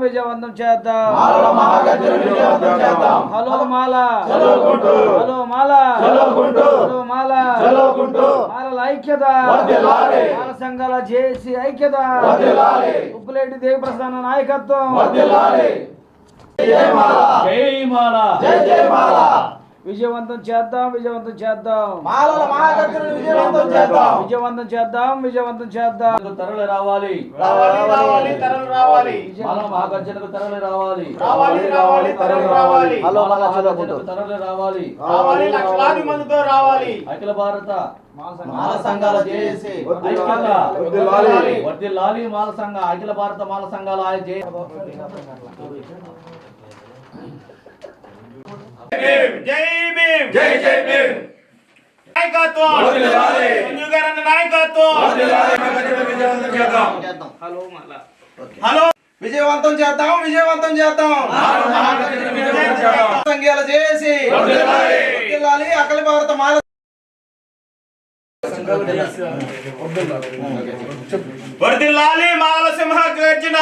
విజయవంతం చేద్దాం. హలో మాల మాల మాల. మాలల ఐక్యత. మాల సంఘాల. ఉప్పులేటి దేవప్రసాద నాయకత్వం వర్ధిల్లాలి. జై మాల జై మాల జై జై మాల విజయవంతం చేద్దాం విజయవంతం చేద్దాం. మాలల విజయవంతం చేద్దాం. విజయవంతం చేద్దాం విజయవంతం చేద్దాం. తరలి రావాలి. రావాలి రావాలి తరలి రావాలి. తరలి రావాలి. రావాలి రావాలి తరలి రావాలి. హలో తరలి రావాలి. రావాలి లక్షలాది మందితో రావాలి. అఖిల భారత. మాల సంఘాల జేఏసీ. మాల సంఘ. అఖిల భారత మాల సంఘాల జై జై భీమ్. భీమ్. నాయకత్వం. నాయకత్వం. హలో విజయవంతం చేద్దాం విజయవంతం చేద్దాం. సంఘాలు చేసి అఖిల భారత మాల వర్దిల్లాలి మాలల సింహ గర్జన.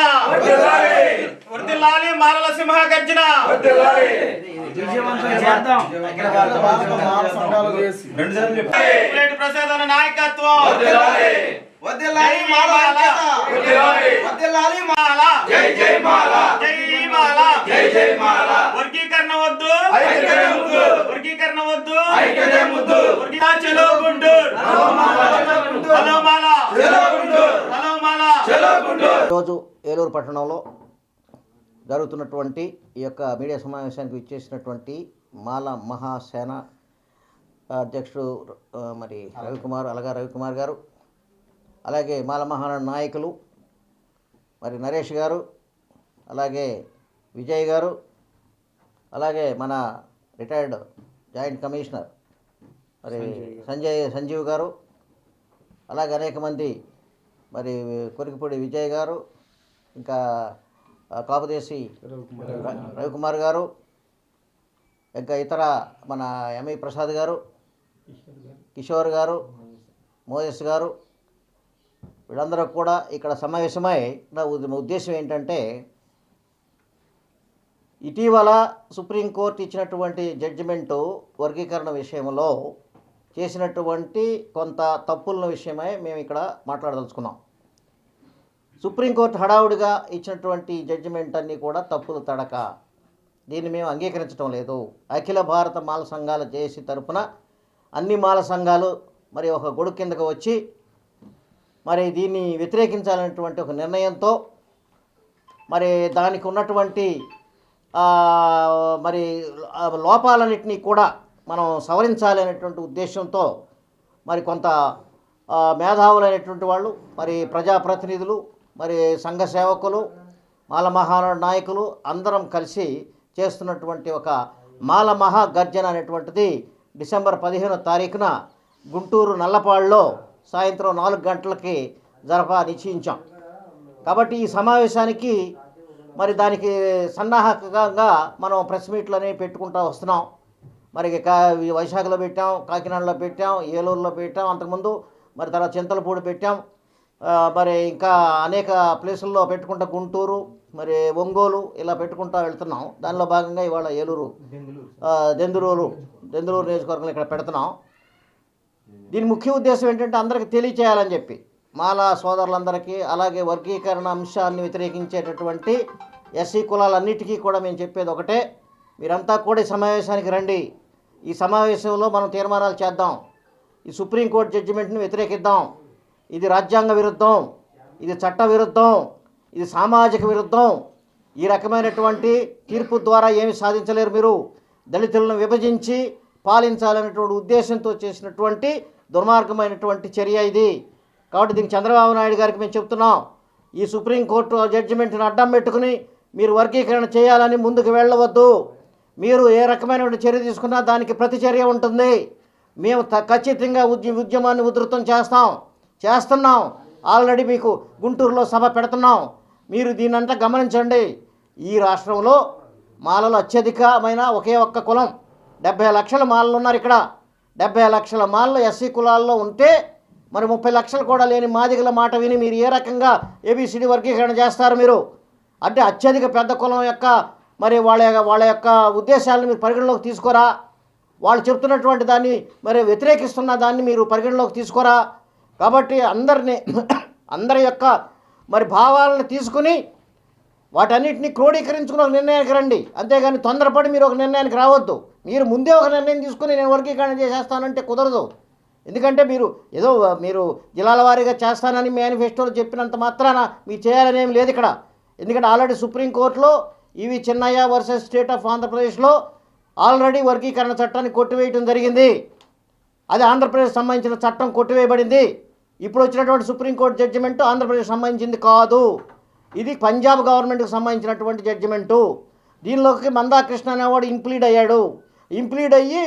వర్దిల్లాలి మాలల సింహ గర్జన. ప్రసాద్ అన్న నాయకత్వం. జై మాల. మాల. జై జై మాల. జై మాల. జై జై మాల వర్గీకరణ వద్దు ఐక్యతే ముద్దు. వర్గీకరణ వద్దు ఐక్యతే ముద్దు. వర్గీ- చలో గుంటూరు. హలో మాల. హలో మాల చలో గుంటూరు. హలో మాల. చలో గుంటూరు. ఈరోజు ఏలూరు పట్టణంలో జరుగుతున్నటువంటి ఈ యొక్క మీడియా సమావేశానికి విచ్చేసినటువంటి మాల మహాసేన అధ్యక్షుడు మరి రవికుమార్ అలగా రవికుమార్ గారు అలాగే మాల మహాన నాయకులు మరి నరేష్ గారు అలాగే విజయ్ గారు అలాగే మన రిటైర్డ్ జాయింట్ కమిషనర్ మరి సంజయ్. సంజీవ్ గారు అలాగే అనేక మంది మరి కొరికిపూడి విజయ్ గారు ఇంకా కాపుదేశి రవికుమార్. గారు ఇంకా ఇతర మన ఎంఈ ప్రసాద్ గారు కిషోర్ గారు మోజస్ గారు వీళ్ళందరూ కూడా ఇక్కడ సమావేశమై నా ఉద్- ఉద్దేశం ఏంటంటే ఇటీవల సుప్రీంకోర్టు ఇచ్చినటువంటి జడ్జిమెంటు వర్గీకరణ విషయంలో చేసినటువంటి కొంత తప్పుల విషయమై మేము ఇక్కడ మాట్లాడదలుచుకున్నాం. సుప్రీంకోర్టు హడావుడిగా ఇచ్చినటువంటి జడ్జిమెంట్ అన్నీ కూడా తప్పులు తడక దీన్ని మేము అంగీకరించడం లేదు. అఖిల భారత మాల సంఘాల చేసి తరపున అన్ని మాల సంఘాలు మరి ఒక గొడుగు కిందకు వచ్చి మరి దీన్ని వ్యతిరేకించాలనేటువంటి ఒక నిర్ణయంతో మరి దానికి ఉన్నటువంటి మరి లోపాలన్నింటినీ కూడా మనం సవరించాలి అనేటువంటి ఉద్దేశంతో మరి కొంత మేధావులు మేధావులైనటువంటి వాళ్ళు మరి ప్రజాప్రతినిధులు మరి సంఘ సేవకులు మాల నాయకులు అందరం కలిసి చేస్తున్నటువంటి ఒక మాల మహా గర్జన అనేటువంటిది డిసెంబర్ పదిహేనో తారీఖున గుంటూరు నల్లపాడులో సాయంత్రం నాలుగు గంటలకి జరప నిశ్చయించాం. కాబట్టి ఈ సమావేశానికి మరి దానికి సన్నాహకంగా మనం ప్రెస్ మీట్లు అనేవి పెట్టుకుంటూ వస్తున్నాం. మరి కా వైశాఖలో పెట్టాం కాకినాడలో పెట్టాం ఏలూరులో పెట్టాం అంతకుముందు మరి తర్వాత చింతలపూడి పెట్టాం. మరి ఇంకా అనేక ప్లేసుల్లో పెట్టుకుంటా గుంటూరు మరి ఒంగోలు ఇలా పెట్టుకుంటా వెళ్తున్నాం. దానిలో భాగంగా ఇవాళ ఏలూరు దెందులూరు దెందులూరు నియోజకవర్గంలో ఇక్కడ పెడుతున్నాం. దీని ముఖ్య ఉద్దేశం ఏంటంటే అందరికి తెలియచేయాలని చెప్పి. మాలా సోదరులందరికీ అలాగే వర్గీకరణ అంశాన్ని వ్యతిరేకించేటటువంటి ఎస్సీ కులాలన్నిటికీ కూడా మేము చెప్పేది ఒకటే. మీరంతా కూడా ఈ సమావేశానికి రండి. ఈ సమావేశంలో మనం తీర్మానాలు చేద్దాం. ఈ సుప్రీంకోర్టు జడ్జిమెంట్ని వ్యతిరేకిద్దాం. ఇది రాజ్యాంగ విరుద్ధం. ఇది చట్ట విరుద్ధం. ఇది సామాజిక విరుద్ధం. ఈ రకమైనటువంటి తీర్పు ద్వారా ఏమి సాధించలేరు మీరు. దళితులను విభజించి పాలించాలనేటువంటి ఉద్దేశంతో చేసినటువంటి దుర్మార్గమైనటువంటి చర్య ఇది. కాబట్టి దీనికి చంద్రబాబు నాయుడు గారికి మేము చెప్తున్నాం ఈ సుప్రీంకోర్టు జడ్జిమెంట్ని అడ్డం పెట్టుకుని మీరు వర్గీకరణ చేయాలని ముందుకు వెళ్ళవద్దు. మీరు ఏ రకమైనటువంటి చర్య తీసుకున్నా దానికి ప్రతిచర్య ఉంటుంది. మేము త- ఖచ్చితంగా ఉద్య ఉద్యమాన్ని ఉధృతం చేస్తాం చేస్తున్నాం. ఆల్రెడీ మీకు గుంటూరులో సభ పెడుతున్నాం. మీరు దీనంతా గమనించండి. ఈ రాష్ట్రంలో మాలలు అత్యధికమైన ఒకే ఒక్క కులం. డెబ్బై లక్షల మాలలు ఉన్నారు ఇక్కడ. డెబ్బై లక్షల మాలలు ఎస్సీ కులాల్లో ఉంటే మరి ముప్పై లక్షలు కూడా లేని మాదిగల మాట విని మీరు ఏ రకంగా ఏబిసిడి వర్గీకరణ చేస్తారు మీరు? అంటే అత్యధిక పెద్ద కులం యొక్క మరి వాళ్ళ యొక్క- వాళ్ళ యొక్క ఉద్దేశాలను మీరు పరిగణలోకి తీసుకోరా? వాళ్ళు చెప్తున్నటువంటి దాన్ని మరి వ్యతిరేకిస్తున్న దాన్ని మీరు పరిగణలోకి తీసుకోరా? కాబట్టి అందరిని అందరి యొక్క మరి భావాలను తీసుకుని వాటన్నిటిని క్రోడీకరించుకుని ఒక నిర్ణయానికి రండి. అంతేగాని తొందరపడి మీరు ఒక నిర్ణయానికి రావద్దు. మీరు ముందే ఒక నిర్ణయం తీసుకుని నేను వర్గీకరణ చేసేస్తానంటే కుదరదు. ఎందుకంటే మీరు ఏదో మీరు జిల్లాల వారీగా చేస్తానని మేనిఫెస్టోలో చెప్పినంత మాత్రాన మీరు చేయాలనేం లేదు ఇక్కడ. ఎందుకంటే ఆల్రెడీ సుప్రీంకోర్టులో ఇవి చిన్నయ్య వర్సెస్ స్టేట్ ఆఫ్ ఆంధ్రప్రదేశ్లో ఆల్రెడీ వర్గీకరణ చట్టాన్ని కొట్టివేయటం జరిగింది. అది ఆంధ్రప్రదేశ్ సంబంధించిన చట్టం కొట్టివేయబడింది. ఇప్పుడు వచ్చినటువంటి సుప్రీంకోర్టు జడ్జిమెంట్ ఆంధ్రప్రదేశ్ సంబంధించింది కాదు. ఇది పంజాబ్ గవర్నమెంట్కి సంబంధించినటువంటి జడ్జిమెంటు. దీనిలోకి మందాకృష్ణ అనేవాడు ఇంప్లీడ్ అయ్యాడు. ఇంప్లీడ్ అయ్యి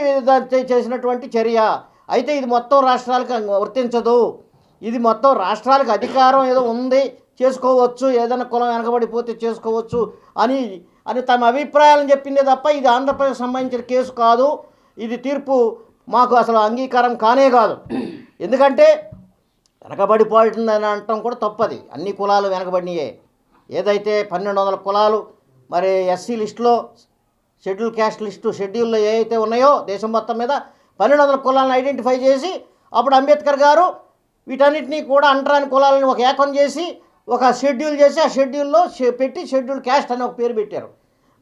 చేసినటువంటి చర్య. అయితే ఇది మొత్తం రాష్ట్రాలకు వర్తించదు. ఇది మొత్తం రాష్ట్రాలకు అధికారం ఏదో ఉంది చేసుకోవచ్చు ఏదైనా కులం వెనకబడిపోతే చేసుకోవచ్చు అని అని తమ అభిప్రాయాలను చెప్పిందే తప్ప ఇది ఆంధ్రప్రదేశ్ సంబంధించిన కేసు కాదు. ఇది తీర్పు మాకు అసలు అంగీకారం కానే కాదు. ఎందుకంటే వెనకబడిపోతుందని అనటం కూడా తప్పది. అన్ని కులాలు వెనకబడినయే. ఏదైతే పన్నెండు వందల కులాలు మరి ఎస్సీ లిస్టులో షెడ్యూల్ క్యాస్ట్ లిస్టు షెడ్యూల్లో ఏ అయితే ఉన్నాయో దేశం మొత్తం మీద పన్నెండు వందల కులాలను ఐడెంటిఫై చేసి అప్పుడు అంబేద్కర్ గారు వీటన్నిటినీ కూడా అంటరాని కులాలను ఒక ఏకం చేసి ఒక షెడ్యూల్ చేసి ఆ షెడ్యూల్లో పెట్టి షెడ్యూల్ క్యాస్ట్ అని ఒక పేరు పెట్టారు.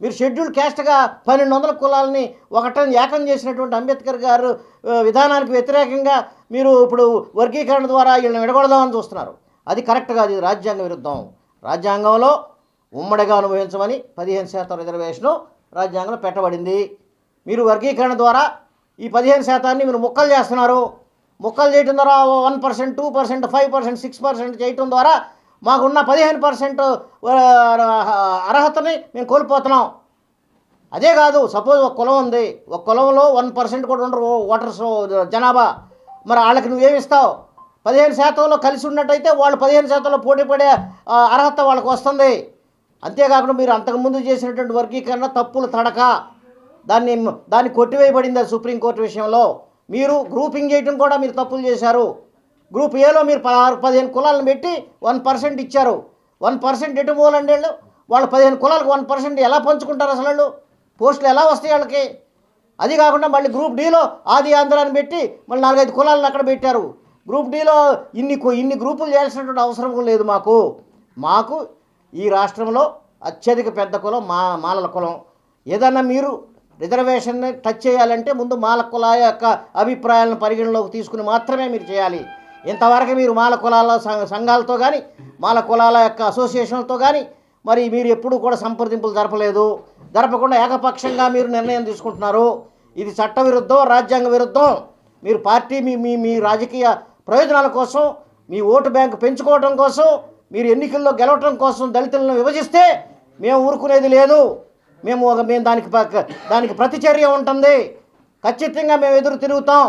మీరు షెడ్యూల్ క్యాస్ట్గా పన్నెండు వందల కులాలని ఒకటని ఏకం చేసినటువంటి అంబేద్కర్ గారు విధానానికి వ్యతిరేకంగా మీరు ఇప్పుడు వర్గీకరణ ద్వారా వీళ్ళని విడగొడదామని చూస్తున్నారు. అది కరెక్ట్ కాదు ఇది రాజ్యాంగ విరుద్ధం. రాజ్యాంగంలో ఉమ్మడిగా అనుభవించమని పదిహేను శాతం రిజర్వేషను రాజ్యాంగంలో పెట్టబడింది. మీరు వర్గీకరణ ద్వారా ఈ పదిహేను శాతాన్ని మీరు ముక్కలు చేస్తున్నారు. ముక్కలు చేయడం ద్వారా one percent two percent five percent six percent చేయటం ద్వారా మాకున్న పదిహేను పర్సెంట్ అర్హతని మేము కోల్పోతున్నాం. అదే కాదు సపోజ్ ఒక కులం ఉంది. ఒక కులంలో వన్ పర్సెంట్ కూడా ఉండరు. ఓటర్స్ జనాభా. మరి వాళ్ళకి నువ్వేమిస్తావు పదిహేను శాతంలో కలిసి ఉన్నట్టయితే వాళ్ళు పదిహేను శాతంలో పోటీ పడే అర్హత వాళ్ళకు వస్తుంది. అంతేకాకుండా మీరు అంతకుముందు చేసినటువంటి వర్గీకరణ తప్పులు తడక. దాన్ని దాన్ని కొట్టివేయబడింది అది సుప్రీంకోర్టు విషయంలో. మీరు గ్రూపింగ్ చేయడం కూడా మీరు తప్పులు చేశారు. గ్రూప్ ఏలో మీరు పదహారు పదిహేను కులాలను పెట్టి వన్ పర్సెంట్ ఇచ్చారు. వన్ పర్సెంట్ ఎటు పోలండి వాళ్ళు? వాళ్ళు పదిహేను కులాలకు వన్ పర్సెంట్ ఎలా పంచుకుంటారు అసలు వాళ్ళు? పోస్టులు ఎలా వస్తాయి వాళ్ళకి? అది కాకుండా మళ్ళీ గ్రూప్ డీలో ఆది ఆంధ్రాన్ని పెట్టి మళ్ళీ నాలుగైదు కులాలను అక్కడ పెట్టారు. గ్రూప్ డీలో ఇన్ని ఇన్ని గ్రూపులు చేయాల్సినటువంటి అవసరం లేదు మాకు. మాకు ఈ రాష్ట్రంలో అత్యధిక పెద్ద కులం మా మాలల కులం. ఏదన్నా మీరు రిజర్వేషన్ని టచ్ చేయాలంటే ముందు మాల కులాల యొక్క అభిప్రాయాలను పరిగణలోకి తీసుకుని మాత్రమే మీరు చేయాలి. ఇంతవరకు మీరు మాల కులాల సంఘాలతో కానీ మాల కులాల యొక్క అసోసియేషన్లతో కానీ మరి మీరు ఎప్పుడూ కూడా సంప్రదింపులు జరపలేదు. జరపకుండా ఏకపక్షంగా మీరు నిర్ణయం తీసుకుంటున్నారు. ఇది చట్ట విరుద్ధం రాజ్యాంగ విరుద్ధం. మీరు పార్టీ మీ మీ మీ రాజకీయ ప్రయోజనాల కోసం మీ ఓటు బ్యాంకు పెంచుకోవడం కోసం మీరు ఎన్నికల్లో గెలవటం కోసం దళితులను విభజిస్తే మేము ఊరుకునేది లేదు. మేము ఒక మేము దానికి దానికి ప్రతిచర్య ఉంటుంది. ఖచ్చితంగా మేము ఎదురు తిరుగుతాం.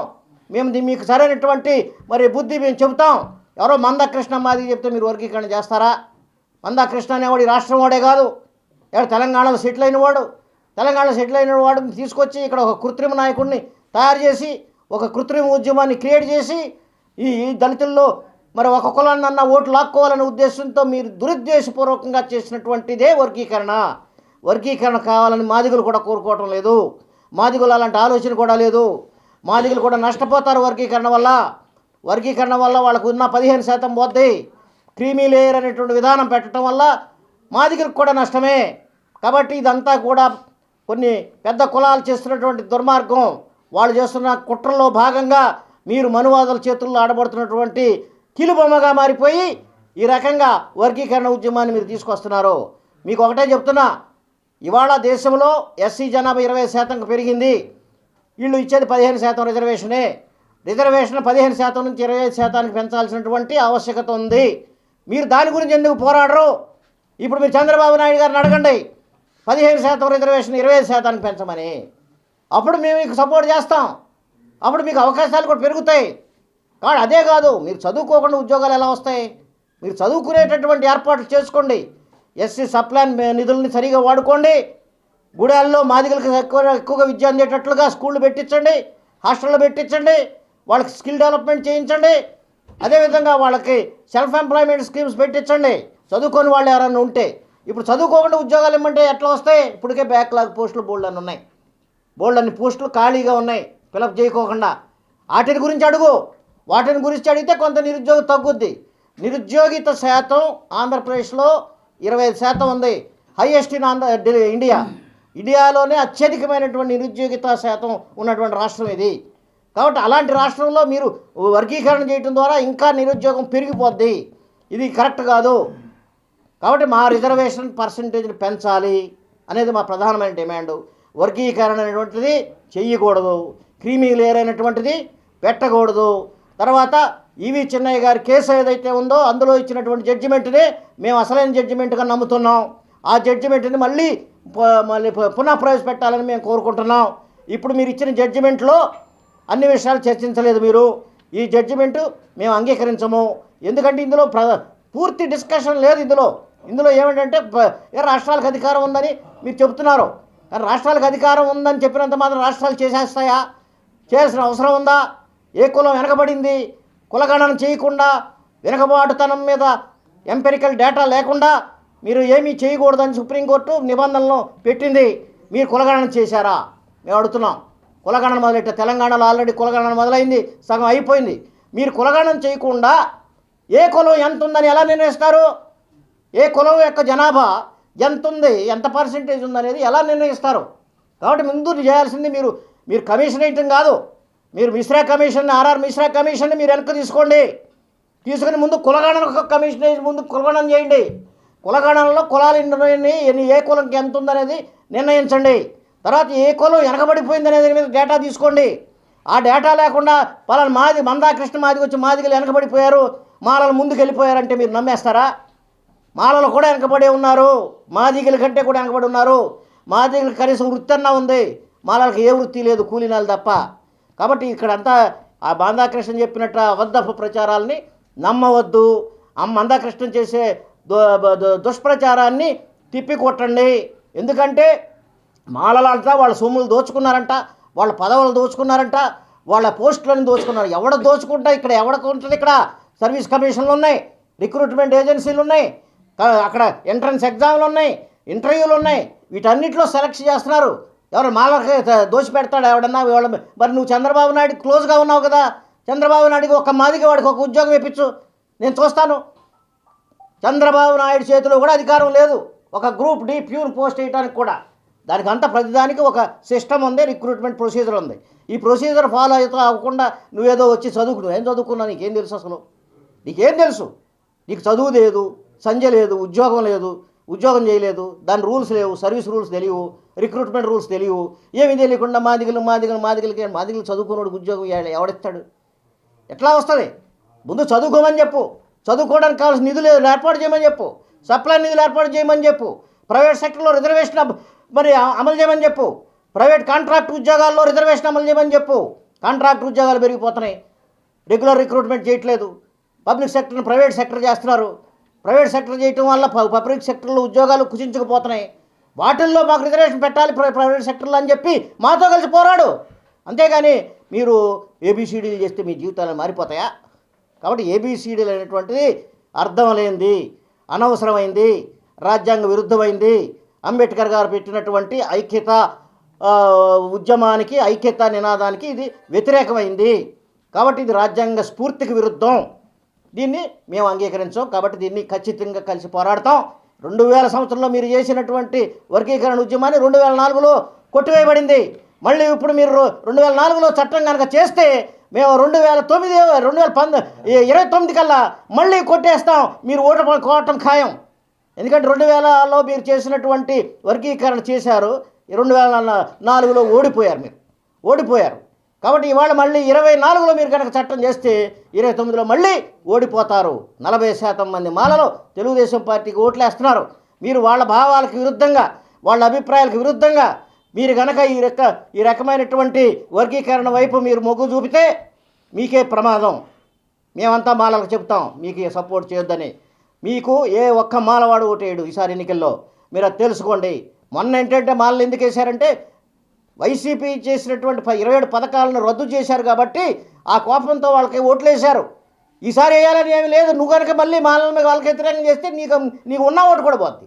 మేము మీకు సరైనటువంటి మరి బుద్ధి మేము చెబుతాం. ఎవరో మందకృష్ణ మాది చెప్తే మీరు వర్గీకరణ చేస్తారా? మందాకృష్ణ అనేవాడు ఈ రాష్ట్రం వాడే కాదు. ఎవరు తెలంగాణలో సెటిల్ అయిన వాడు. తెలంగాణలో సెటిల్ అయిన వాడిని తీసుకొచ్చి ఇక్కడ ఒక కృత్రిమ నాయకుడిని తయారు చేసి ఒక కృత్రిమ ఉద్యమాన్ని క్రియేట్ చేసి ఈ దళితుల్లో మరి ఒక కులాన్ని అన్న ఓటు లాక్కోవాలనే ఉద్దేశంతో మీరు దురుద్దేశపూర్వకంగా చేసినటువంటిదే వర్గీకరణ. వర్గీకరణ కావాలని మాదిగులు కూడా కోరుకోవటం లేదు. మాదిగులు అలాంటి ఆలోచన కూడా లేదు. మాదిగులు కూడా నష్టపోతారు వర్గీకరణ వల్ల. వర్గీకరణ వల్ల వాళ్ళకు ఉన్న పదిహేను శాతం పోద్ది. క్రీమీ లేయర్ అనేటువంటి విధానం పెట్టడం వల్ల మాదిగలకు కూడా నష్టమే. కాబట్టి ఇదంతా కూడా కొన్ని పెద్ద కులాలు చేస్తున్నటువంటి దుర్మార్గం. వాళ్ళు చేస్తున్న కుట్రలో భాగంగా మీరు మనువాదుల చేతుల్లో ఆడబడుతున్నటువంటి కిలుబొమ్మగా మారిపోయి ఈ రకంగా వర్గీకరణ ఉద్యమాన్ని మీరు తీసుకొస్తున్నారు. మీకు ఒకటే చెప్తున్నా ఇవాళ దేశంలో ఎస్సీ జనాభా ఇరవై శాతంకు పెరిగింది. వీళ్ళు ఇచ్చేది పదిహేను శాతం రిజర్వేషనే. రిజర్వేషన్ పదిహేను శాతం నుంచి ఇరవై ఐదు శాతానికి పెంచాల్సినటువంటి ఆవశ్యకత ఉంది. మీరు దాని గురించి ఎందుకు పోరాడరు? ఇప్పుడు మీరు చంద్రబాబు నాయుడు గారిని అడగండి. పదిహేను శాతం రిజర్వేషన్ ఇరవై ఐదు శాతానికి పెంచమని. అప్పుడు మేము మీకు సపోర్ట్ చేస్తాం. అప్పుడు మీకు అవకాశాలు కూడా పెరుగుతాయి. కానీ అదే కాదు మీరు చదువుకోకుండా ఉద్యోగాలు ఎలా వస్తాయి? మీరు చదువుకునేటటువంటి ఏర్పాట్లు చేసుకోండి. ఎస్సీ సప్లాన్ నిధుల్ని సరిగా వాడుకోండి. గుడాల్లో మాదిగలకు ఎక్కువ ఎక్కువగా విద్య అందేటట్లుగా స్కూళ్ళు పెట్టించండి. హాస్టల్లో పెట్టించండి. వాళ్ళకి స్కిల్ డెవలప్మెంట్ చేయించండి. అదేవిధంగా వాళ్ళకి సెల్ఫ్ ఎంప్లాయ్మెంట్ స్కీమ్స్ పెట్టించండి. చదువుకొని వాళ్ళు ఎవరైనా ఉంటే. ఇప్పుడు చదువుకోకుండా ఉద్యోగాలు ఇమ్మంటే ఎట్లా వస్తాయి? ఇప్పటికే బ్యాక్లాగ్ పోస్టులు బోల్డ్ అని ఉన్నాయి. బోల్డ్ అన్ని పోస్టులు ఖాళీగా ఉన్నాయి. ఫిలప్ చేయకోకుండా. వాటిని గురించి అడుగు. వాటిని గురించి అడిగితే కొంత నిరుద్యోగం తగ్గుద్ది. నిరుద్యోగిత శాతం ఆంధ్రప్రదేశ్లో ఇరవై ఐదు శాతం ఉంది. హైయెస్ట్ ఇన్ ఆంధ్ర ఇండియా ఇండియాలోనే అత్యధికమైనటువంటి నిరుద్యోగిత శాతం ఉన్నటువంటి రాష్ట్రం ఇది. కాబట్టి అలాంటి రాష్ట్రంలో మీరు వర్గీకరణ చేయడం ద్వారా ఇంకా నిరుద్యోగం పెరిగిపోద్ది. ఇది కరెక్ట్ కాదు. కాబట్టి మా రిజర్వేషన్ పర్సంటేజ్ని పెంచాలి అనేది మా ప్రధానమైన డిమాండ్. వర్గీకరణ అనేటువంటిది చెయ్యకూడదు. క్రీమీ లేయర్ అయినటువంటిది పెట్టకూడదు. తర్వాత ఈవి చిన్నయ్య గారి కేసు ఏదైతే ఉందో అందులో ఇచ్చినటువంటి జడ్జిమెంట్ని మేము అసలైన జడ్జిమెంట్గా నమ్ముతున్నాం. ఆ జడ్జిమెంట్ని మళ్ళీ మళ్ళీ పునః ప్రవేశపెట్టాలని మేము కోరుకుంటున్నాం. ఇప్పుడు మీరు ఇచ్చిన జడ్జిమెంట్లో అన్ని విషయాలు చర్చించలేదు మీరు. ఈ జడ్జిమెంట్ మేము అంగీకరించము. ఎందుకంటే ఇందులో ప్ర పూర్తి డిస్కషన్ లేదు ఇందులో. ఇందులో ఏమిటంటే ఏ రాష్ట్రాలకు అధికారం ఉందని మీరు చెబుతున్నారు. కానీ రాష్ట్రాలకు అధికారం ఉందని చెప్పినంత మాత్రం రాష్ట్రాలు చేసేస్తాయా? చేయాల్సిన అవసరం ఉందా? ఏ కులం వెనకబడింది? కులగణన చేయకుండా వెనకబాటుతనం మీద ఎంపెరికల్ డేటా లేకుండా మీరు ఏమీ చేయకూడదని సుప్రీంకోర్టు నిబంధనలు పెట్టింది. మీరు కులగణన చేశారా? మేము అడుగుతున్నాం. కులగణన మొదలెట్ట. తెలంగాణలో ఆల్రెడీ కులగణన మొదలైంది. సగం అయిపోయింది. మీరు కులగణన చేయకుండా ఏ కులం ఎంత ఉందని ఎలా నిర్ణయిస్తారు? ఏ కులం యొక్క జనాభా ఎంత ఉంది? ఎంత పర్సెంటేజ్ ఉందనేది ఎలా నిర్ణయిస్తారు? కాబట్టి ముందు చేయాల్సింది మీరు మీరు కమిషన్ వేయటం కాదు. మీరు మిశ్రా కమిషన్ ఆర్ఆర్ మిశ్రా కమిషన్ని మీరు వెనక్కి తీసుకోండి. తీసుకుని ముందు కులగణన కమిషన్ ముందు కులగణన చేయండి. కులగణనలో కులాలు ఎన్ని ఏ కులంకి ఎంత ఉందనేది నిర్ణయించండి. తర్వాత ఏ కులం వెనకబడిపోయింది అనేది మీద డేటా తీసుకోండి. ఆ డేటా లేకుండా పలానా మాది మందాకృష్ణ మాదికి వచ్చి మాదిగలు వెనకబడిపోయారు. మాలలు ముందుకు వెళ్ళిపోయారంటే మీరు నమ్మేస్తారా? మాలలు కూడా వెనకబడి ఉన్నారు. మాదిగల కంటే కూడా వెనకబడి ఉన్నారు. మాదిగలు కనీసం వృత్తి అన్నా ఉంది. మాలలకు ఏ వృత్తి లేదు కూలీనాలు తప్ప. కాబట్టి ఇక్కడంతా ఆ బాంధాకృష్ణ చెప్పినట్టు అబద్ధపు ప్రచారాలని నమ్మవద్దు. ఆ మందాకృష్ణ చేసే దుష్ప్రచారాన్ని తిప్పికొట్టండి. ఎందుకంటే మాలలంతా వాళ్ళ సొమ్ములు దోచుకున్నారంట వాళ్ళ పదవులు దోచుకున్నారంట వాళ్ళ పోస్టులను దోచుకున్నారు. ఎవడ దోచుకుంటా? ఇక్కడ ఎవడకు ఉంటుంది ఇక్కడ? సర్వీస్ కమిషన్లు ఉన్నాయి రిక్రూట్మెంట్ ఏజెన్సీలు ఉన్నాయి అక్కడ ఎంట్రన్స్ ఎగ్జామ్లు ఉన్నాయి ఇంటర్వ్యూలు ఉన్నాయి వీటన్నిటిలో సెలెక్ట్ చేస్తున్నారు. ఎవరు మాలకి దోషి పెడతాడు ఎవడన్నా? వాళ్ళ మరి నువ్వు చంద్రబాబు నాయుడు క్లోజ్గా ఉన్నావు కదా? చంద్రబాబు నాయుడికి ఒక మాదిగా వాడికి ఒక ఉద్యోగం ఇప్పించు. నేను చూస్తాను. చంద్రబాబు నాయుడు చేతిలో కూడా అధికారం లేదు. ఒక గ్రూప్ డి ప్యూర్ పోస్ట్ వేయడానికి కూడా. దానికి అంతా ప్రతిదానికి ఒక సిస్టమ్ ఉంది రిక్రూట్మెంట్ ప్రొసీజర్ ఉంది. ఈ ప్రొసీజర్ ఫాలో అయితే అవ్వకుండా నువ్వేదో వచ్చి చదువుకు నువ్వేం చదువుకున్నావు? నీకేం తెలుసు అసలు? నీకేం తెలుసు? నీకు చదువు లేదు సంజ లేదు ఉద్యోగం లేదు ఉద్యోగం చేయలేదు దాని రూల్స్ లేవు సర్వీస్ రూల్స్ తెలియవు. రిక్రూట్మెంట్ రూల్స్ తెలియవు. ఏమీ తెలియకుండా మాదిగలు మాదిగలు మాదిగలకి మాదిగలు చదువుకున్నాడు ఉద్యోగం ఎవడిస్తాడు ఎట్లా వస్తుంది? ముందు చదువుకోమని చెప్పు. చదువుకోవడానికి కావాల్సిన నిధులు ఏర్పాటు చేయమని చెప్పు. సప్లై నిధులు ఏర్పాటు చేయమని చెప్పు. ప్రైవేట్ సెక్టర్లో రిజర్వేషన్ మరి అమలు చేయమని చెప్పు. ప్రైవేట్ కాంట్రాక్ట్ ఉద్యోగాల్లో రిజర్వేషన్ అమలు చేయమని చెప్పు. కాంట్రాక్ట్ ఉద్యోగాలు పెరిగిపోతున్నాయి. రెగ్యులర్ రిక్రూట్మెంట్ చేయట్లేదు. పబ్లిక్ సెక్టర్ని ప్రైవేట్ సెక్టర్ చేస్తున్నారు. ప్రైవేట్ సెక్టర్ చేయటం వల్ల ప- పబ్లిక్ సెక్టర్లో ఉద్యోగాలు కుచించుకుపోతున్నాయి. వాటిల్లో మాకు రిజర్వేషన్ పెట్టాలి ప్రైవేట్ సెక్టర్లో అని చెప్పి మాతో కలిసి పోరాడు. అంతేగాని మీరు ఏబిసిడీలు చేస్తే మీ జీవితాలు మారిపోతాయా? కాబట్టి ఏబిసిడీలు అనేటువంటిది అర్థం లేనిది అనవసరమైంది రాజ్యాంగ విరుద్ధమైంది. అంబేద్కర్ గారు పెట్టినటువంటి ఐక్యత ఉద్యమానికి ఐక్యత నినాదానికి ఇది వ్యతిరేకమైంది. కాబట్టి ఇది రాజ్యాంగ స్ఫూర్తికి విరుద్ధం. దీన్ని మేము అంగీకరించాం కాబట్టి దీన్ని ఖచ్చితంగా కలిసి పోరాడతాం. రెండు వేల సంవత్సరంలో మీరు చేసినటువంటి వర్గీకరణ ఉద్యమాన్ని రెండు వేల నాలుగులో కొట్టివేయబడింది. మళ్ళీ ఇప్పుడు మీరు రెండు వేల నాలుగులో చట్టం కనుక చేస్తే మేము రెండు వేల తొమ్మిది రెండు వేల పంద ఇరవై తొమ్మిది కల్లా మళ్ళీ కొట్టేస్తాం. మీరు ఓట కోవటం ఖాయం. ఎందుకంటే రెండు వేలలో మీరు చేసినటువంటి వర్గీకరణ చేశారు. రెండు వేల నాలుగులో ఓడిపోయారు మీరు. ఓడిపోయారు. కాబట్టి ఇవాళ మళ్ళీ ఇరవై నాలుగులో మీరు కనుక చట్టం చేస్తే ఇరవై తొమ్మిదిలో మళ్ళీ ఓడిపోతారు. నలభై శాతం మంది మాలలో తెలుగుదేశం పార్టీకి ఓట్లేస్తున్నారు. మీరు వాళ్ళ భావాలకు విరుద్ధంగా వాళ్ళ అభిప్రాయాలకు విరుద్ధంగా మీరు కనుక ఈ రక ఈ రకమైనటువంటి వర్గీకరణ వైపు మీరు మొగ్గు చూపితే మీకే ప్రమాదం. మేమంతా మాలకు చెప్తాం మీకు సపోర్ట్ చేయొద్దని. మీకు ఏ ఒక్క మాలవాడు ఓటేయడు ఈసారి ఎన్నికల్లో. మీరు అది తెలుసుకోండి. మొన్న ఏంటంటే మాలలు ఎందుకు వేశారంటే వైసీపీ చేసినటువంటి ఇరవై ఏడు పథకాలను రద్దు చేశారు కాబట్టి ఆ కోపంతో వాళ్ళకి ఓట్లు వేశారు ఈసారి వేయాలని ఏమీ లేదు. నువ్వు కనుక మళ్ళీ మాలల మీద వాళ్ళకి వ్యతిరేకం చేస్తే నీకు నీకు ఉన్న ఓటు కూడా పోద్ది.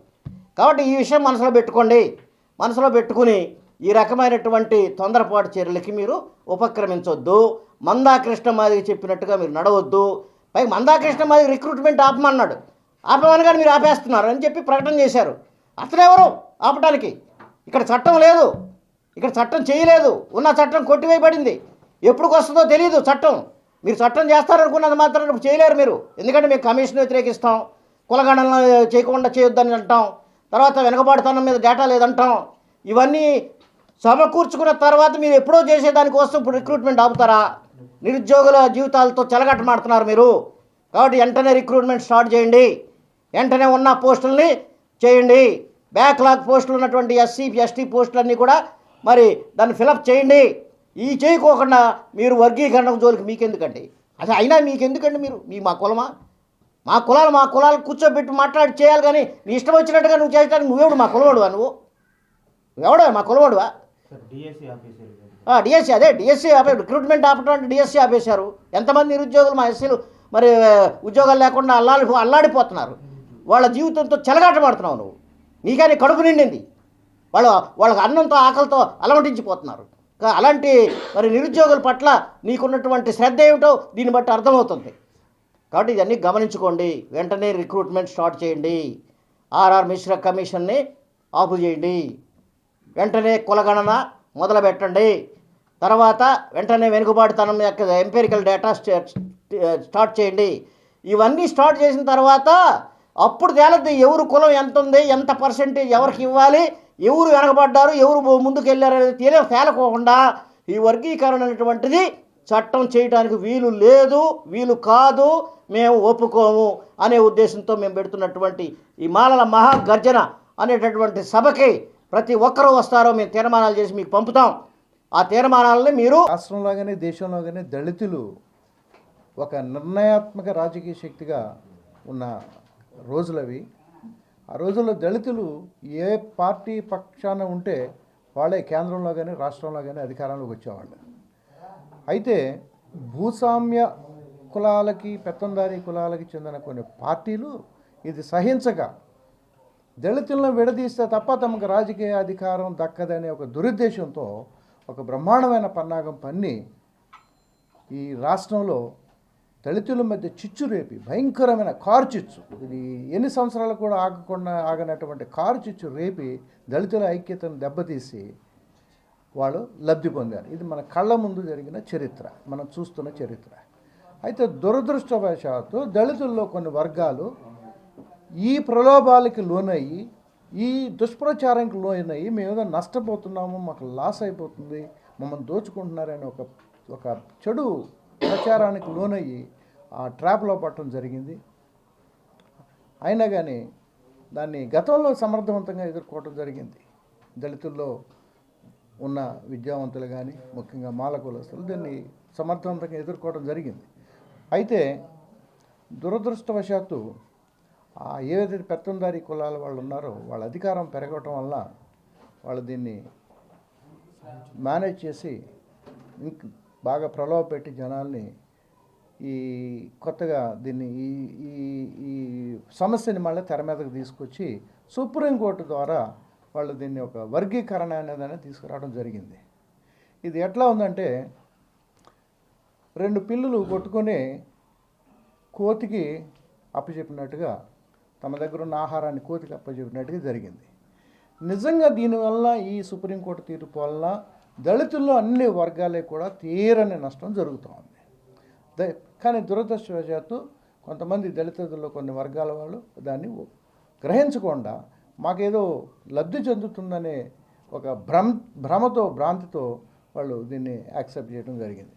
కాబట్టి ఈ విషయం మనసులో పెట్టుకోండి. మనసులో పెట్టుకుని ఈ రకమైనటువంటి తొందరపాటు చర్యలకి మీరు ఉపక్రమించవద్దు మందాకృష్ణ మాదిరి చెప్పినట్టుగా మీరు నడవద్దు. పైగా మందాకృష్ణ మాదిరి రిక్రూట్మెంట్ ఆపమన్నాడు. ఆపమని కానీ మీరు ఆపేస్తున్నారు అని చెప్పి ప్రకటన చేశారు. అతనెవరు? ఆపటానికి. ఇక్కడ చట్టం లేదు. ఇక్కడ చట్టం చేయలేదు. ఉన్న చట్టం కొట్టివేయబడింది. ఎప్పుడు వస్తుందో తెలియదు చట్టం. మీరు చట్టం చేస్తారనుకున్నది మాత్రం చేయలేరు మీరు. ఎందుకంటే మేము కమిషన్ వ్యతిరేకిస్తాం. కులగణన చేయకుండా చేయొద్దని అంటాం. తర్వాత వెనకబాటుతనం మీద డేటా లేదంటాం. ఇవన్నీ సమకూర్చుకున్న తర్వాత మీరు ఎప్పుడో చేసేదానికోసం ఇప్పుడు రిక్రూట్మెంట్ ఆపుతారా? నిరుద్యోగుల జీవితాలతో చెలగట్టమాడుతున్నారు మీరు. కాబట్టి వెంటనే రిక్రూట్మెంట్ స్టార్ట్ చేయండి. వెంటనే ఉన్న పోస్టుల్ని చేయండి. బ్యాక్లాగ్ పోస్టులు ఉన్నటువంటి ఎస్సీ ఎస్టీ పోస్టులన్నీ కూడా మరి దాన్ని ఫిలప్ చేయండి. ఈ చేయకోకుండా మీరు వర్గీకరణ జోలికి మీకెందుకండి? అసలు అయినా మీకెందుకండి మీరు? మీ మా కులమా? మా కులాలు మా కులాలు కూర్చోబెట్టి మాట్లాడి చేయాలి కానీ నీ ఇష్టం వచ్చినట్టుగా నువ్వు చేయడానికి నువ్వెవడు? మా కులవాడువా నువ్వు? ఎవడా మా కులవాడువా? డిఎస్సీ అదే డిఎస్సీ ఆపే రిక్రూట్మెంట్ ఆపటం అంటే డిఎస్సీ ఆపేశారు ఎంతమంది నిరుద్యోగులు మా ఎస్సీలు మరి ఉద్యోగాలు లేకుండా అల్లాడి అల్లాడిపోతున్నారు. వాళ్ళ జీవితంతో చెలగాటమాడుతున్నావు నువ్వు. నీకని కడుపు నిండింది. వాళ్ళు వాళ్ళకి అన్నంతో ఆకలితో అలమటించిపోతున్నారు. అలాంటి మరి నిరుద్యోగుల పట్ల నీకున్నటువంటి శ్రద్ధ ఏమిటో దీన్ని బట్టి అర్థమవుతుంది. కాబట్టి ఇవన్నీ గమనించుకోండి. వెంటనే రిక్రూట్మెంట్ స్టార్ట్ చేయండి. ఆర్ఆర్ మిశ్రా కమిషన్ని ఆపు చేయండి. వెంటనే కులగణన మొదలు పెట్టండి తర్వాత వెంటనే వెనుకబాటుతనం యొక్క ఎంపెరికల్ డేటా స్టార్ట్ చేయండి. ఇవన్నీ స్టార్ట్ చేసిన తర్వాత అప్పుడు తేలద్దు ఎవరు కులం ఎంత ఉంది ఎంత పర్సెంటేజ్ ఎవరికి ఇవ్వాలి ఎవరు వెనకబడ్డారు ఎవరు ముందుకెళ్ళారు అనేది తేలే తేలకోకుండా ఈ వర్గీకరణ అనేటువంటిది చట్టం చేయడానికి వీలు లేదు వీలు కాదు మేము ఒప్పుకోము అనే ఉద్దేశంతో మేము పెడుతున్నటువంటి ఈ మాలల మహాగర్జన అనేటటువంటి సభకి ప్రతి ఒక్కరూ వస్తారో మేము తీర్మానాలు చేసి మీకు పంపుతాం. ఆ తీర్మానాలని మీరు రాష్ట్రంలో కానీ దేశంలో కానీ దళితులు ఒక నిర్ణయాత్మక రాజకీయ శక్తిగా ఉన్న రోజులవి ఆ రోజుల్లో దళితులు ఏ పార్టీ పక్షాన ఉంటే వాళ్ళే కేంద్రంలో కానీ రాష్ట్రంలో కానీ అధికారంలోకి వచ్చేవాళ్ళు. అయితే భూస్వామ్య కులాలకి పెత్తందారీ కులాలకి చెందిన కొన్ని పార్టీలు ఇది సహించక దళితులను విడదీస్తే తప్ప తమకు రాజకీయ అధికారం దక్కదనే ఒక దురుద్దేశంతో ఒక బ్రహ్మాండమైన పన్నాగం పన్ని ఈ రాష్ట్రంలో దళితుల మధ్య చిచ్చు రేపి భయంకరమైన కారు చిచ్చు. ఇది ఎన్ని సంవత్సరాలు కూడా ఆగకుండా ఆగనటువంటి కారు చిచ్చు రేపి దళితుల ఐక్యతను దెబ్బతీసి వాళ్ళు లబ్ధి పొందారు. ఇది మన కళ్ళ ముందు జరిగిన చరిత్ర మనం చూస్తున్న చరిత్ర. అయితే దురదృష్టవశాత్తు దళితుల్లో కొన్ని వర్గాలు ఈ ప్రలోభాలకి లోనయ్యి ఈ దుష్ప్రచారానికి లోనయ్యి మేము ఏదో నష్టపోతున్నాము మాకు లాస్ అయిపోతుంది మమ్మల్ని దోచుకుంటున్నారని ఒక ఒక చెడు ప్రచారానికి లోనయ్యి ఆ ట్రాప్లో పట్టడం జరిగింది. అయినా కానీ దాన్ని గతంలో సమర్థవంతంగా ఎదుర్కోవటం జరిగింది. దళితుల్లో ఉన్న విద్యావంతులు కానీ ముఖ్యంగా మాలకులస్తులు దీన్ని సమర్థవంతంగా ఎదుర్కోవడం జరిగింది. అయితే దురదృష్టవశాత్తు ఆ ఏదైతే పెత్తందారీ కులాల వాళ్ళు ఉన్నారో వాళ్ళ అధికారం పెరగటం వల్ల వాళ్ళు దీన్ని మేనేజ్ చేసి ఇంక బాగా ప్రలోభ పెట్టి జనాల్ని ఈ కొత్తగా దీన్ని ఈ ఈ ఈ సమస్యని మళ్ళీ తెర మీదకు తీసుకొచ్చి సుప్రీంకోర్టు ద్వారా వాళ్ళు దీన్ని ఒక వర్గీకరణ అనేదాన్ని తీసుకురావడం జరిగింది. ఇది ఎట్లా ఉందంటే రెండు పిల్లులు కొట్టుకొని కోతికి అప్పచెప్పినట్టుగా తమ దగ్గర ఉన్న ఆహారాన్ని కోతికి అప్పచెప్పినట్టుగా జరిగింది. నిజంగా దీనివల్ల ఈ సుప్రీంకోర్టు తీర్పు వల్ల దళితుల్లో అన్ని వర్గాలే కూడా తీరని నష్టం జరుగుతూ ఉంది. ద- కానీ దురదృష్టవశాత్తు కొంతమంది దళితుల్లో కొన్ని వర్గాల వాళ్ళు దాన్ని గ్రహించకుండా మాకేదో లబ్ధి చెందుతుందనే ఒక భ్రమ భ్రమతో భ్రాంతితో వాళ్ళు దీన్ని యాక్సెప్ట్ చేయడం జరిగింది.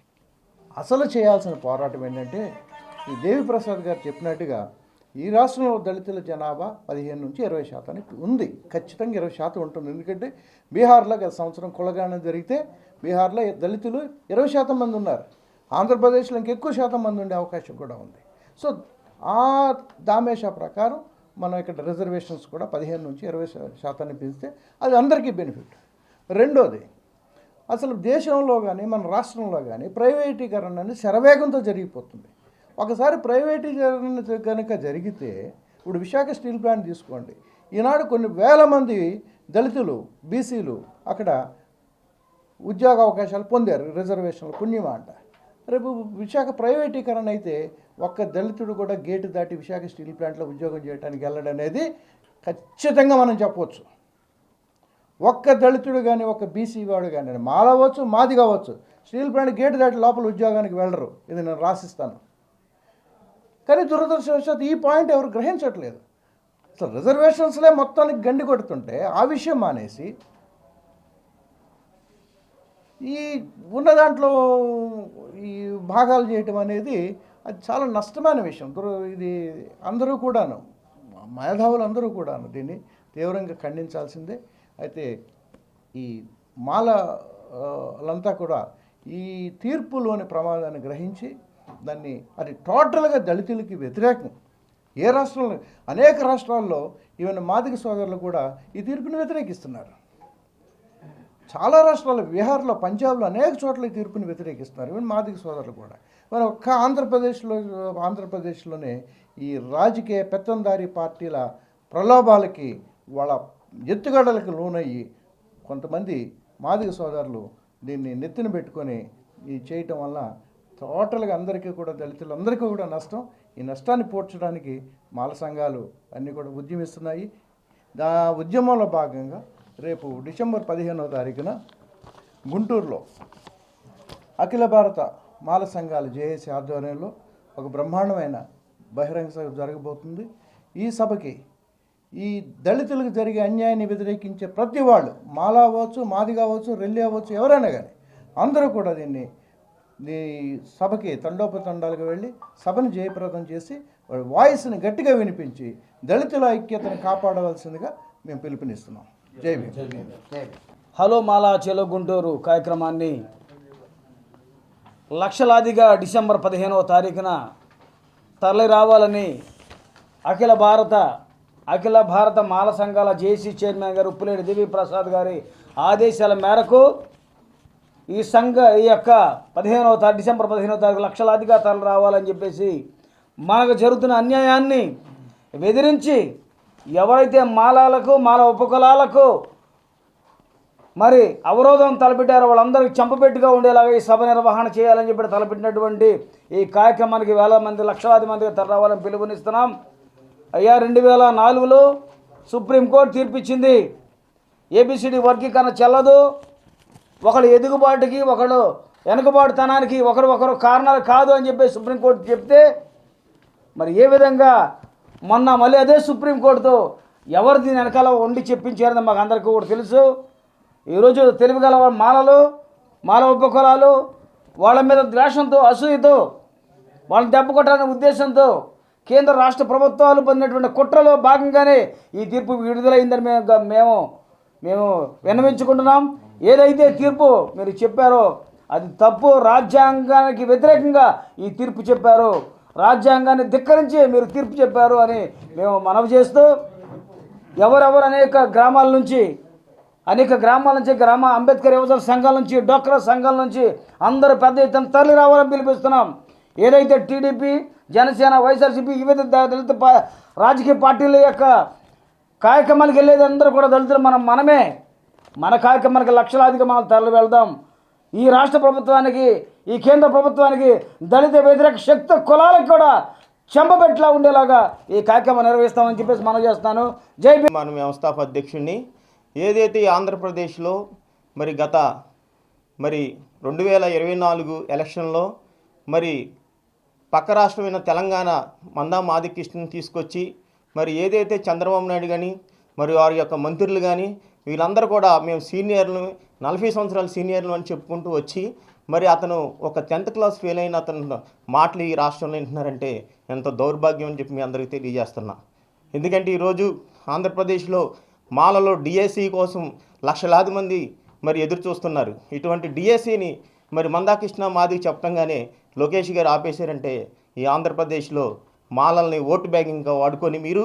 అసలు చేయాల్సిన పోరాటం ఏంటంటే ఈ దేవిప్రసాద్ గారు చెప్పినట్టుగా ఈ రాష్ట్రంలో దళితుల జనాభా పదిహేను నుంచి ఇరవై శాతానికి ఉంది. ఖచ్చితంగా ఇరవై శాతం ఉంటుంది. ఎందుకంటే బీహార్లో గత సంవత్సరం కులగానం జరిగితే బీహార్లో దళితులు ఇరవై శాతం మంది ఉన్నారు. ఆంధ్రప్రదేశ్లో ఇంకెక్కువ శాతం మంది ఉండే అవకాశం కూడా ఉంది. సో ఆ దామేషా ప్రకారం మనం ఇక్కడ రిజర్వేషన్స్ కూడా పదిహేను నుంచి ఇరవై శాతాన్ని పెంచితే అది అందరికీ బెనిఫిట్. రెండోది అసలు దేశంలో కానీ మన రాష్ట్రంలో కానీ ప్రైవేటీకరణ అనేది శరవేగంతో జరిగిపోతుంది. ఒకసారి ప్రైవేటీకరణ కనుక జరిగితే ఇప్పుడు విశాఖ స్టీల్ ప్లాంట్ తీసుకోండి. ఈనాడు కొన్ని వేల మంది దళితులు బీసీలు అక్కడ ఉద్యోగ అవకాశాలు పొందారు రిజర్వేషన్లు పుణ్యమా అంట. రేపు విశాఖ ప్రైవేటీకరణ అయితే ఒక్క దళితుడు కూడా గేటు దాటి విశాఖ స్టీల్ ప్లాంట్లో ఉద్యోగం చేయడానికి వెళ్ళడం అనేది ఖచ్చితంగా మనం చెప్పవచ్చు. ఒక్క దళితుడు కానీ ఒక్క బీసీ వాడు కానీ మాలవచ్చు మాది కావచ్చు స్టీల్ ప్లాంట్ గేటు దాటి లోపల ఉద్యోగానికి వెళ్ళరు. ఇది నేను రాసిస్తాను. కానీ దురదృష్టవశాత్తు ఈ పాయింట్ ఎవరు గ్రహించట్లేదు. అసలు రిజర్వేషన్స్లే మొత్తానికి గండి కొడుతుంటే ఆ విషయం మానేసి ఈ ఉన్న దాంట్లో ఈ భాగాలు చేయటం అనేది అది చాలా నష్టమైన విషయం. దుర ఇది అందరూ కూడాను మేధావులు అందరూ కూడాను దీన్ని తీవ్రంగా ఖండించాల్సిందే. అయితే ఈ మాల లంతా కూడా ఈ తీర్పులోని ప్రమాదాన్ని గ్రహించి దాన్ని అది టోటల్గా దళితులకి వ్యతిరేకం. ఏ రాష్ట్రంలో అనేక రాష్ట్రాల్లో ఈవెన్ మాదిక సోదరులు కూడా ఈ తీర్పుని వ్యతిరేకిస్తున్నారు. చాలా రాష్ట్రాలు బీహార్లో పంజాబ్లో అనేక చోట్ల ఈ తీర్పుని వ్యతిరేకిస్తున్నారు. ఈవెన్ మాదిక సోదరులు కూడా. మరి ఒక్క ఆంధ్రప్రదేశ్లో ఆంధ్రప్రదేశ్లోనే ఈ రాజకీయ పెత్తందారీ పార్టీల ప్రలోభాలకి వాళ్ళ ఎత్తుగడలకు లోనయ్యి కొంతమంది మాదిక సోదరులు దీన్ని నెత్తిన పెట్టుకొని ఈ చేయటం వల్ల టోటల్గా అందరికీ కూడా దళితులందరికీ కూడా నష్టం. ఈ నష్టాన్ని పోడ్చడానికి మాల సంఘాలు అన్నీ కూడా ఉద్యమిస్తున్నాయి. దా ఉద్యమంలో భాగంగా రేపు డిసెంబర్ పదిహేనవ తారీఖున గుంటూరులో అఖిల భారత మాల సంఘాల జేఏసీ ఆధ్వర్యంలో ఒక బ్రహ్మాండమైన బహిరంగ సభ జరగబోతుంది. ఈ సభకి ఈ దళితులకు జరిగే అన్యాయాన్ని వ్యతిరేకించే ప్రతి వాళ్ళు మాల అవ్వచ్చు మాది కావచ్చు రెల్లి అవ్వచ్చు ఎవరైనా కానీ అందరూ కూడా దీన్ని ఈ సభకి తండోపతండాలుగా వెళ్ళి సభను జయప్రదం చేసి వాళ్ళ వాయిస్ని గట్టిగా వినిపించి దళితుల ఐక్యతను కాపాడవలసిందిగా మేము పిలుపునిస్తున్నాం. జై భీమ్. హలో మాలా చెలో గుంటూరు కార్యక్రమాన్ని లక్షలాదిగా డిసెంబర్ పదిహేనవ తారీఖున తరలి రావాలని అఖిల భారత అఖిల భారత మాల సంఘాల జేసీ చైర్మన్ గారు ఉప్పులేటి దేవి ప్రసాద్ గారి ఆదేశాల మేరకు ఈ సంఘ ఈ యొక్క పదిహేనవ తారీఖు డిసెంబర్ పదిహేనవ తారీఖు లక్షలాదిగా తరలు రావాలని చెప్పేసి మనకు జరుగుతున్న అన్యాయాన్ని బెదిరించి ఎవరైతే మాలాలకు మాల ఉపకులాలకు మరి అవరోధం తలపెట్టారో వాళ్ళందరికీ చంపబెట్టుగా ఉండేలాగా ఈ సభ నిర్వహణ చేయాలని చెప్పి తలపెట్టినటువంటి ఈ కార్యక్రమానికి వేల మంది లక్షలాది మందిగా తరరావాలని పిలుపునిస్తున్నాం. అయ్యా రెండు వేల నాలుగులో సుప్రీంకోర్టు తీర్పిచ్చింది. ఏబిసిడి వర్గీకరణ చెల్లదు. ఒకళ్ళు ఎదుగుబాటుకి ఒకళ్ళు వెనుకబాటుతనానికి ఒకరు ఒకరు కారణాలు కాదు అని చెప్పి సుప్రీంకోర్టు చెప్తే మరి ఏ విధంగా మొన్న మళ్ళీ అదే సుప్రీంకోర్టుతో ఎవరు దీని వెనకాల వండి చెప్పించారని మాకు అందరికీ కూడా తెలుసు. ఈరోజు తెలుగు గల మాలలు మాల ఉపకులాలు వాళ్ళ మీద ద్వేషంతో అసూయతో వాళ్ళని దెబ్బ కొట్టాలనే ఉద్దేశంతో కేంద్ర రాష్ట్ర ప్రభుత్వాలు పొందినటువంటి కుట్రలో భాగంగానే ఈ తీర్పు విడుదలైందని మేము మేము మేము విన్నవించుకుంటున్నాం. ఏదైతే తీర్పు మీరు చెప్పారో అది తప్పు రాజ్యాంగానికి వ్యతిరేకంగా ఈ తీర్పు చెప్పారు. రాజ్యాంగాన్ని ధిక్కరించి మీరు తీర్పు చెప్పారు అని మేము మనవి చేస్తూ ఎవరెవరు అనేక గ్రామాల నుంచి అనేక గ్రామాల నుంచి గ్రామ అంబేద్కర్ యువజన సంఘాల నుంచి డోక్రా సంఘాల నుంచి అందరూ పెద్ద ఎత్తున తరలి రావాలని పిలిపిస్తున్నాం. ఏదైతే టీడీపీ జనసేన వైఎస్ఆర్సీపీ వివిధ దళిత రాజకీయ పార్టీల యొక్క కార్యక్రమానికి వెళ్ళేది అందరూ కూడా దళితులు మనం మనమే. మన కార్యక్రమానికి లక్షలాదిగా మనం తరలి వెళ్దాం ఈ రాష్ట్ర ప్రభుత్వానికి ఈ కేంద్ర ప్రభుత్వానికి దళిత వ్యతిరేక శక్తి కులాలకు కూడా చెంపబెట్లా ఉండేలాగా ఈ కార్యక్రమం నిర్వహిస్తామని చెప్పేసి మనం చేస్తాను జై భీమ్. మన వ్యవస్థాప అధ్యక్షుడిని ఏదైతే ఆంధ్రప్రదేశ్లో మరి గత మరి రెండు వేల ఇరవై నాలుగు ఎలక్షన్లో మరి పక్క రాష్ట్రమైన తెలంగాణ మందా మాదికృష్ణని తీసుకొచ్చి మరి ఏదైతే చంద్రబాబు నాయుడు కానీ మరి వారి యొక్క మంత్రులు కానీ వీళ్ళందరూ కూడా మేము సీనియర్లు నలభై సంవత్సరాల సీనియర్లు అని చెప్పుకుంటూ వచ్చి మరి అతను ఒక టెన్త్ క్లాస్ ఫెయిల్ అయిన అతను మాటలు ఈ రాష్ట్రంలో వింటున్నారంటే ఎంత దౌర్భాగ్యం అని చెప్పి మీ అందరికీ తెలియజేస్తున్నా. ఎందుకంటే ఈరోజు ఆంధ్రప్రదేశ్లో మాలలో డిఎస్సి కోసం లక్షలాది మంది మరి ఎదురు చూస్తున్నారు. ఇటువంటి డిఎస్సిని మరి మందాకృష్ణ మాదికి చెప్పడంగానే లోకేష్ గారు ఆపేశారంటే ఈ ఆంధ్రప్రదేశ్లో మాలల్ని ఓటు బ్యాగింగ్గా వాడుకొని మీరు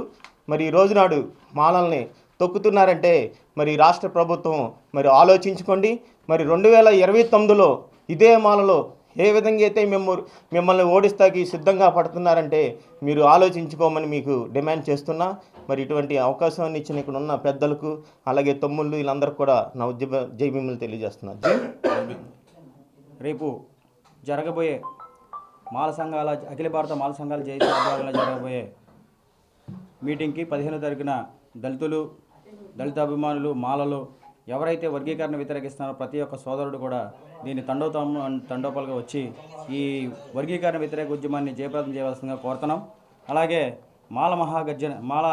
మరి ఈ రోజునాడు మాలల్ని తొక్కుతున్నారంటే మరి రాష్ట్ర ప్రభుత్వం మరి ఆలోచించుకోండి. మరి రెండు వేల ఇరవై తొమ్మిదిలో ఇదే మాలలో ఏ విధంగా అయితే మేము మిమ్మల్ని ఓడిస్తాకి సిద్ధంగా పడుతున్నారంటే మీరు ఆలోచించుకోమని మీకు డిమాండ్ చేస్తున్నా. మరి ఇటువంటి అవకాశాన్ని ఇచ్చిన ఇక్కడ ఉన్న పెద్దలకు అలాగే తమ్ముళ్ళు వీళ్ళందరికీ కూడా నా ఉద్యమ జైభీములు తెలియజేస్తున్నారు రేపు జరగబోయే మాల సంఘాల అఖిల భారత మాల సంఘాల జయ జరగబోయే మీటింగ్కి పదిహేనో తారీఖున దళితులు దళిత అభిమానులు మాలలు ఎవరైతే వర్గీకరణ వ్యతిరేకిస్తున్నారో ప్రతి ఒక్క సోదరుడు కూడా దీన్ని తండోతం తండోపాలుగా వచ్చి ఈ వర్గీకరణ వ్యతిరేక ఉద్యమాన్ని జయప్రదం చేయవలసిందిగా కోరుతున్నాం. అలాగే మాల మహాగర్జన మాల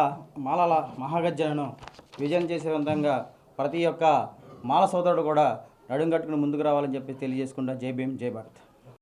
మాలల మహాగర్జనను విజయం చేసే విధంగా ప్రతి ఒక్క మాల సోదరుడు కూడా నడుంగట్టుకుని ముందుకు రావాలని చెప్పి తెలియజేసుకుంటా. జై భీమ్ జై భారత్.